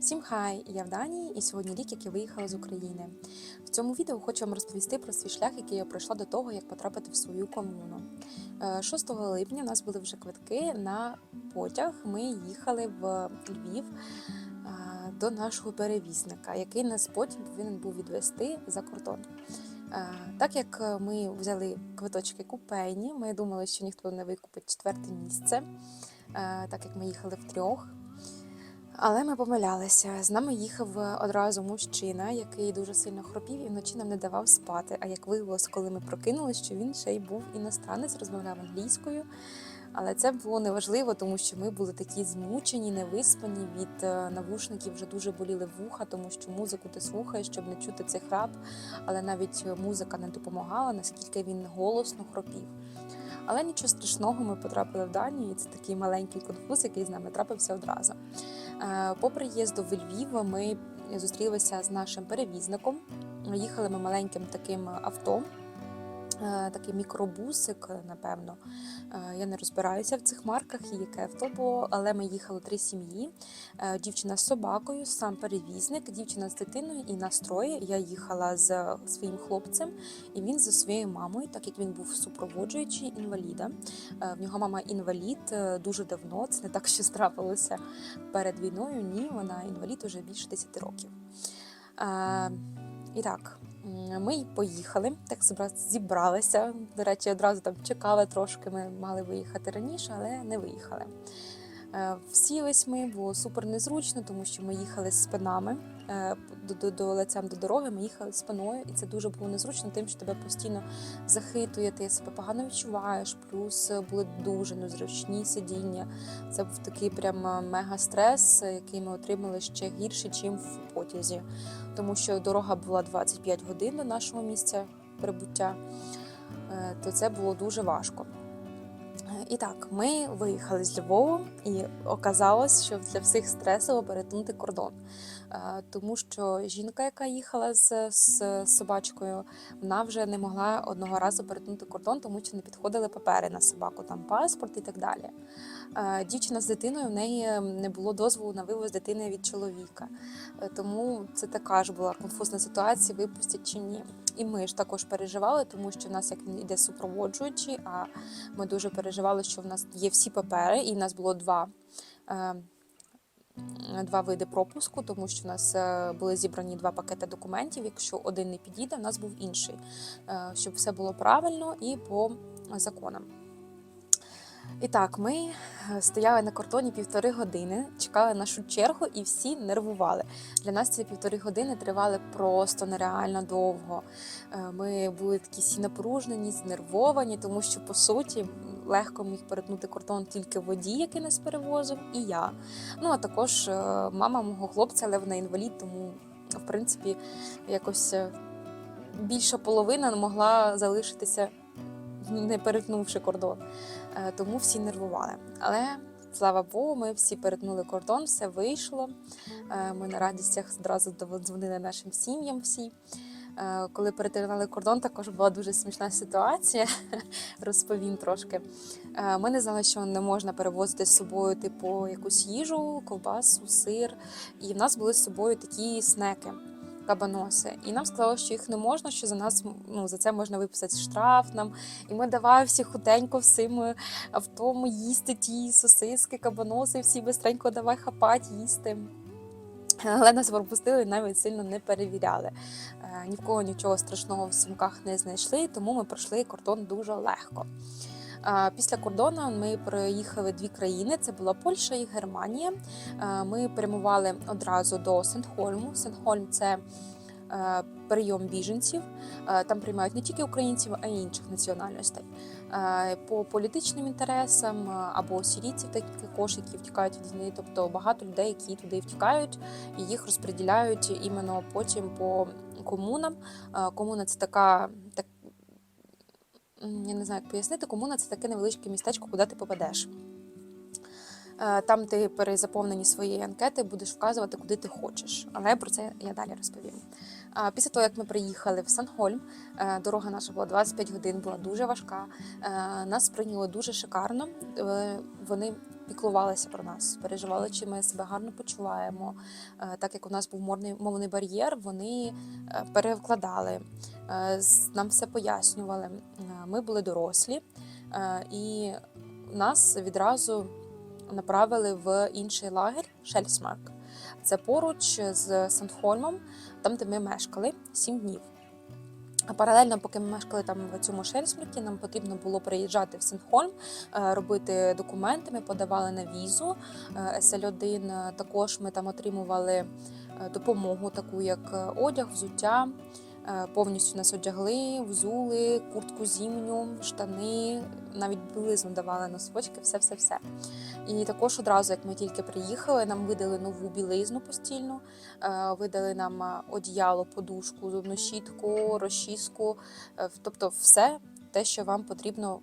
Всім хай! Я в Данії, і сьогодні рік, як я виїхала з України. В цьому відео хочу вам розповісти про свій шлях, який я пройшла до того, як потрапити в свою комуну. Е, 6 липня у нас були вже квитки на потяг. Ми їхали в Львів е, до нашого перевізника, який нас потім повинен був відвести за кордон. Е, Так як ми взяли квиточки купейні, ми думали, що ніхто не викупить четверте місце, е, так як ми їхали втрьох. Але ми помилялися. З нами їхав е, одразу мужчина, який дуже сильно хропів і вночі нам не давав спати. А як виявилось, коли ми прокинулися, що він ще й був іностранець, розмовляв англійською. Але це було неважливо, тому що ми були такі змучені, невиспані від е, навушників, вже дуже боліли вуха, тому що музику ти слухаєш, щоб не чути цей храп. Але навіть е, музика не допомагала, наскільки він голосно хропів. Але нічого страшного, ми потрапили в Данію, і це такий маленький конфуз, який з нами трапився одразу. Е, По приїзду в Львів ми зустрілися з нашим перевізником. Їхали ми маленьким таким авто, такий мікробусик, напевно. Е, Я не розбираюся в цих марках і яке авто було, але ми їхали три сім'ї. Е, Дівчина з собакою, сам перевізник, дівчина з дитиною і нас троє. Я їхала з своїм хлопцем, і він зі своєю мамою, так як він був супроводжуючий інваліда. Е, В нього мама інвалід е, дуже давно. Це не так, що трапилося перед війною. Ні, вона інвалід уже більше 10 років. Е, І так, ми й поїхали, так зібра- зібралися. До речі, одразу там чекали трошки. Ми мали виїхати раніше, але не виїхали. Е, Всілись ми, було супер незручно, тому що ми їхали з спинами е, до, до, до лицем до дороги. Ми їхали спиною, і це дуже було незручно, тим, що тебе постійно захитує, ти себе погано відчуваєш. Плюс були дуже незручні сидіння. Це був такий прям е, мега стрес, який ми отримали ще гірше, ніж в потязі, тому що дорога була 25 годин до нашого місця прибуття, то це було дуже важко. Е, І так, ми виїхали з Львова, і оказалось, що для всіх стресово перетнути кордон. Е, Тому що жінка, яка їхала з, з собачкою, вона вже не могла одного разу перетнути кордон, тому що не підходили папери на собаку, там паспорт і так далі. Е, Дівчина з дитиною в неї не було дозволу на вивоз дитини від чоловіка. Е, Тому це така ж була конфузна ситуація, випустять чи ні. І ми ж також переживали, тому що в нас як він іде супроводжуючий, а ми дуже переживали, що в нас є всі папери, і в нас було два. Два види пропуску, тому що в нас е, були зібрані два пакети документів. Якщо один не підійде, в нас був інший, е, щоб все було правильно і по законам. І так, ми е, стояли на кордоні півтори години, чекали нашу чергу, і всі нервували. Для нас ці півтори години тривали просто нереально довго. Ми були такі всі напружені, знервовані, тому що по суті легко міг перетнути кордон тільки водій, який нас перевозив, і я. Ну а також е, мама мого хлопця, але вона інвалід, тому в принципі якось е, більша половина могла залишитися, не перетнувши кордон. Е, Тому всі нервували. Але слава Богу, ми всі перетнули кордон, все вийшло. Ми на радістях одразу дзвонили нашим сім'ям всі. Е, Коли перетинали кордон, також була дуже смішна ситуація. Розповім трошки. Е, Ми не знали, що не можна перевозити з собою, типу, якусь їжу, ковбасу, сир. І в нас були з собою такі снеки. Кабаноси, і нам сказали, що їх не можна, що за нас ну за це можна виписати штраф нам. І ми давай всі худенько всім авто їсти ті сосиски, кабаноси, всі бистренько давай хапать, їсти. Але нас пропустили і навіть сильно не перевіряли. Е, Ні в кого нічого страшного в сумках не знайшли, тому ми пройшли кордон дуже легко. Е, Після кордону ми проїхали дві країни: це була Польща і Германія. Е, Ми прямували одразу до Сентхольму. Сентхольм це прийом біженців. Е, Там приймають не тільки українців, а й інших національностей. Е, По політичним інтересам е, або сірійців, також які втікають від війни, тобто багато людей, які туди втікають, і їх розподіляють іменно потім по комунам. Е, Комуна це така. так я не знаю, як пояснити, комуна це таке невеличке містечко, куди ти попадеш. Е, Там ти при заповненні своєї анкети будеш вказувати, куди ти хочеш. Але про це я далі розповім. А Після того, як ми приїхали в Санхольм, е, дорога наша була 25 годин, була дуже важка. Е, Нас прийняли дуже шикарно. Е, Вони піклувалися про нас, переживали, чи ми себе гарно почуваємо. Так як у нас був мовний, бар'єр, вони перекладали, нам все пояснювали. Ми були дорослі, і нас відразу направили в інший лагерь Шельсмарк. Це поруч з Сандхольмом, там, де ми мешкали 7 днів. А паралельно, поки ми мешкали там в цьому Шельсмаркі, нам потрібно було приїжджати в Сандхольм, е, робити документи. Ми подавали на візу е, SL1. Е, Також ми там отримували е, допомогу, таку як е, одяг, взуття. Е, Повністю нас одягли, взули, куртку зімню, штани, навіть білизну давали носочки, все, все, все. І також одразу, як ми тільки приїхали, нам видали нову білизну постільну, е, видали нам е, одіяло, подушку, зубну щітку, розчіску, тобто все те, що вам потрібно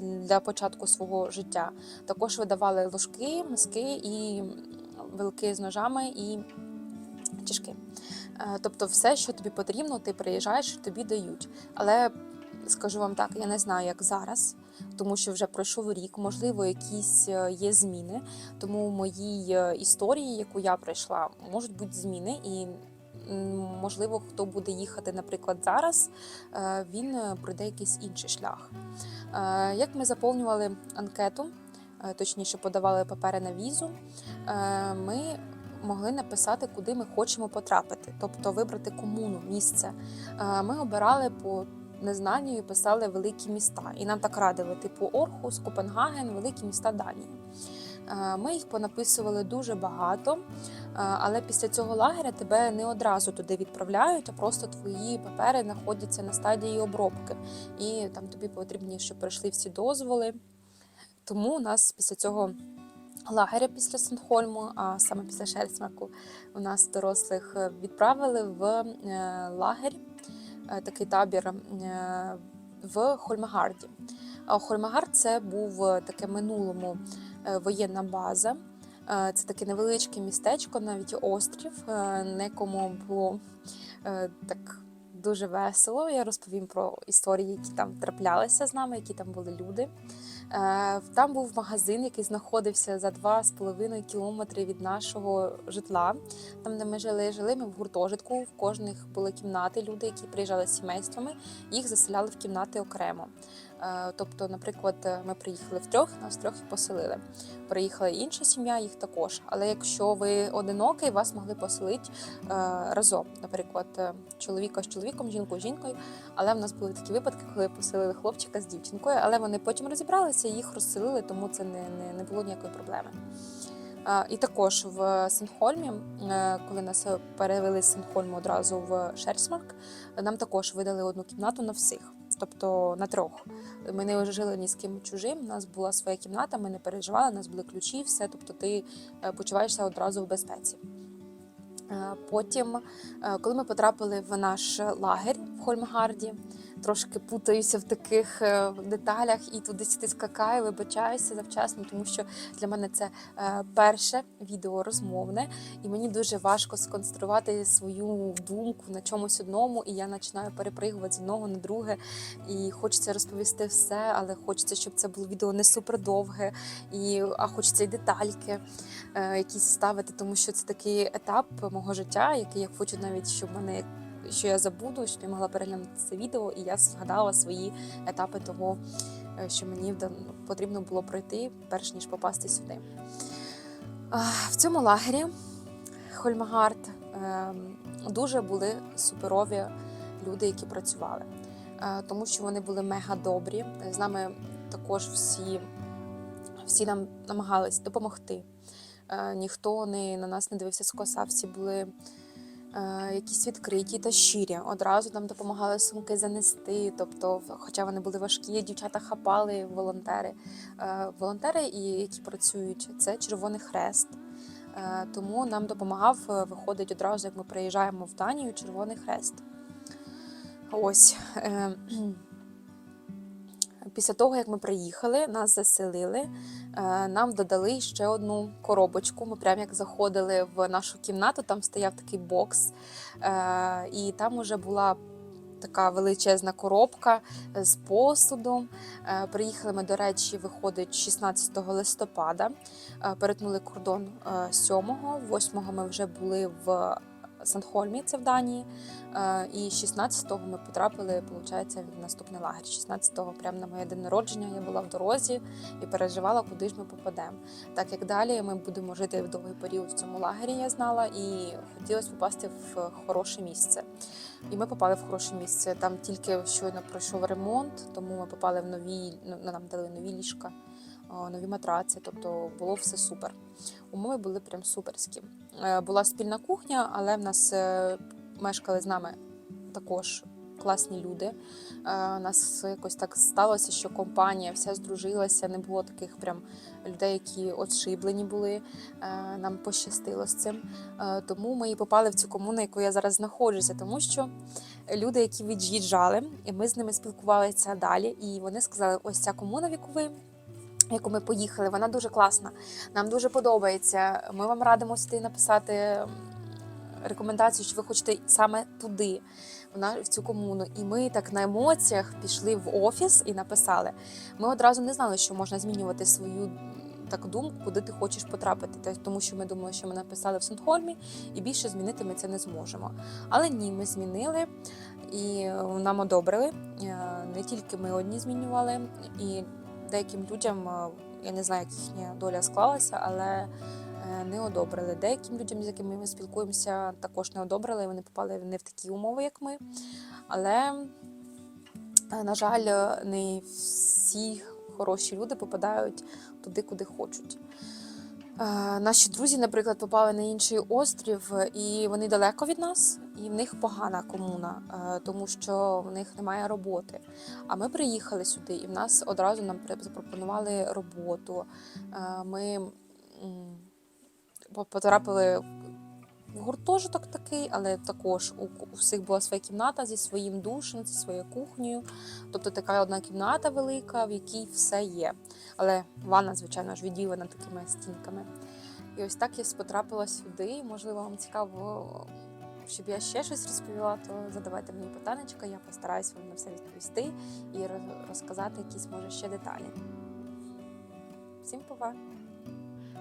для початку свого життя. Також видавали ложки, миски і вилки з ножами і чашки. Е, Тобто, все, що тобі потрібно, ти приїжджаєш, тобі дають. Але скажу вам так, я не знаю, як зараз, тому що вже пройшов рік, можливо, якісь е, є зміни. Тому в моїй е, історії, яку я пройшла, можуть бути зміни, і можливо, хто буде їхати, наприклад, зараз, він пройде якийсь інший шлях. Як ми заповнювали анкету, точніше подавали папери на візу, ми могли написати, куди ми хочемо потрапити, тобто вибрати комуну, місце. Е, Ми обирали по незнанню і писали великі міста. І нам так радили, типу Орхус, Копенгаген, великі міста Данії. Е, Ми їх понаписували дуже багато, е, але після цього лагеря тебе не одразу туди відправляють, а просто твої папери знаходяться на стадії обробки. І там тобі потрібні, щоб пройшли всі дозволи. Тому у нас після цього лагеря після Сандхольму, а саме після Шельсмаку, у нас дорослих е, відправили в е, лагерь, е, такий табір в Хольмагарді. Хольмагард це був таке минулому воєнна база. Це таке невеличке містечко, навіть острів, на якому було так дуже весело. Я розповім про історії, які там траплялися з нами, які там були люди. Е, Там був магазин, який знаходився за 2,5 кілометри від нашого житла. Там, де ми жили, жили ми в гуртожитку. В кожних були кімнати. Люди, які приїжджали з сімействами, їх заселяли в кімнати окремо. Е, Тобто, наприклад, ми приїхали втрьох, нас трьох поселили. Приїхала інша сім'я, їх також. Але якщо ви одинокий, вас могли поселити е, разом. Наприклад, е, чоловіка з чоловіком, жінку з жінкою. Але в нас були такі випадки, коли поселили хлопчика з дівчинкою, але вони потім розібралися і їх розселили, тому це не, не, не було ніякої проблеми. І також в Сенхольмі, е, коли нас перевели з Сенхольму одразу в Шерсмарк, нам також видали одну кімнату на всіх, тобто на трьох. Ми не жили ні з ким чужим. У нас була своя кімната, ми не переживали, у нас були ключі, все. Тобто ти е, почуваєшся одразу в безпеці. Е, Потім, е, коли ми потрапили в наш лагерь в Хольмгарді, трошки путаюся в таких е, деталях і туди-сюди скакаю, вибачаюся завчасно, тому що для мене це е, перше відео розмовне, і мені дуже важко сконцентрувати свою думку на чомусь одному, і я починаю перепригувати з одного на друге. І хочеться розповісти все, але хочеться, щоб це було відео не супер довге, і а хочеться і детальки е, якісь ставити, тому що це такий етап мого життя, який я хочу навіть, щоб мене що я забуду, щоб я могла переглянути це відео, і я згадала свої етапи того, е, що мені потрібно було пройти, перш ніж попасти сюди. В цьому лагері Хольмагард е, дуже були суперові люди, які працювали, Е, тому що вони були мега добрі. З нами також всі, всі нам намагались допомогти. Е, Ніхто не на нас не дивився скоса, всі були якісь відкриті та щирі. Одразу нам допомагали сумки занести. Тобто, хоча вони були важкі, дівчата хапали волонтери. Е, волонтери, які працюють, це Червоний Хрест. Е, Тому нам допомагав е, виходить одразу, як ми приїжджаємо в Данію, Червоний Хрест. Ось. Е, Після того, як ми приїхали, нас заселили, е, нам додали ще одну коробочку. Ми прямо як заходили в нашу кімнату, там стояв такий бокс, е, і там уже була така величезна коробка з посудом. Е, Приїхали ми, до речі, виходить 16 листопада. Е, Перетнули кордон 7-го, 8-го ми вже були в Сандхольмі, це в Данії. Е, І 16-го ми потрапили, виходить, в наступний лагерь. 16-го, прямо на моє день народження, я була в дорозі і переживала, куди ж ми попадемо. Так як далі ми будемо жити в довгий період в цьому лагері, я знала, і хотілося попасти в хороше місце. І ми попали в хороше місце. Там тільки щойно пройшов ремонт, тому ми попали в нові, ну, нам дали нові ліжка, нові матраци, тобто було все супер. Умови були прям суперські. Е, Була спільна кухня, але в нас е, мешкали з нами також класні люди. Е, У нас якось так сталося, що компанія вся здружилася, не було таких прям людей, які отшиблені були. Е, Нам пощастило з цим. Е, Тому ми і попали в цю комуну, яку я зараз знаходжуся, тому що люди, які від'їжджали, і ми з ними спілкувалися далі, і вони сказали: ось ця комуна, в яку ви. Яку ми поїхали, вона дуже класна. Нам дуже подобається. Ми вам радимо сюди написати рекомендацію, що ви хочете саме туди, в цю комуну. І ми так на емоціях пішли в офіс і написали. Ми одразу не знали, що можна змінювати свою так думку, куди ти хочеш потрапити. Тому що ми думали, що ми написали в Сентхольмі, і більше змінити ми це не зможемо. Але ні, ми змінили і е, нам одобрили. Е, Не тільки ми одні змінювали, і деяким людям е, я не знаю, як їхня доля склалася, але е, не одобрили. Деяким людям, з якими ми спілкуємося, також не одобрили. Вони попали не в такі умови, як ми. Але, е, на жаль, не всі хороші люди попадають туди, куди хочуть. Е, Наші друзі, наприклад, попали на інший острів, і вони далеко від нас, і в них погана комуна, е, тому що в них немає роботи. А ми приїхали сюди, і в нас одразу нам запропонували роботу. Е, Ми потрапили гуртожиток такий, але також у, у всіх була своя кімната зі своїм душем, зі своєю кухнею. Тобто така одна кімната велика, в якій все є. Але ванна, звичайно ж, відділена такими стінками. І ось так я потрапила сюди. Можливо, вам цікаво, щоб я ще щось розповіла, то задавайте мені питання, я постараюсь вам на все відповісти і роз- розказати якісь, може, ще деталі. Всім па!